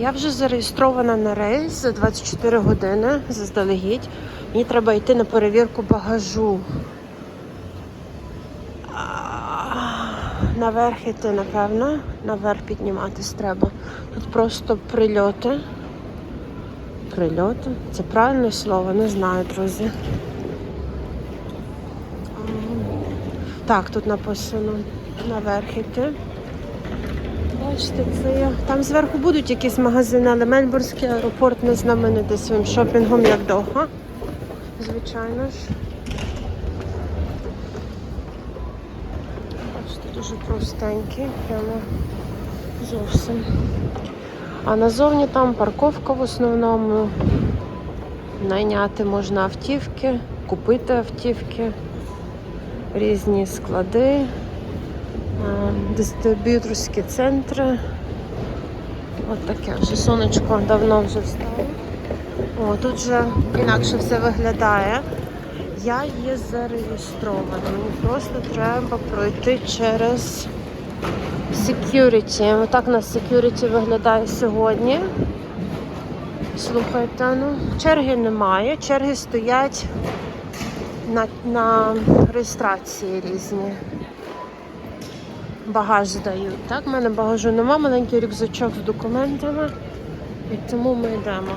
Я вже зареєстрована на рейс за 24 години заздалегідь. Мені треба йти на перевірку багажу. Наверх іти, напевно. Наверх підніматись треба. Тут просто прильоти. Прильоти? Це правильне слово? Не знаю, друзі. Так, тут написано наверх іти. Бачите, це є. Там зверху будуть якісь магазини, але Мельбурнський аеропорт не знаменитий своїм шопінгом, як Доха. Звичайно ж. Бачите, дуже простенький, прямо зовсім. А назовні там парковка в основному. Найняти можна автівки, купити автівки, різні склади, дистриб'юторські центри. От таке вже сонечко давно вже встало. О, тут вже інакше все виглядає. Я є зареєстрована. Мені просто треба пройти через security. Отак на security виглядає сьогодні. Слухайте, ну, черги немає. Черги стоять на, на реєстрації різні. Багаж дають. Так, в мене багажу нема, маленький рюкзачок з документами. І тому ми йдемо.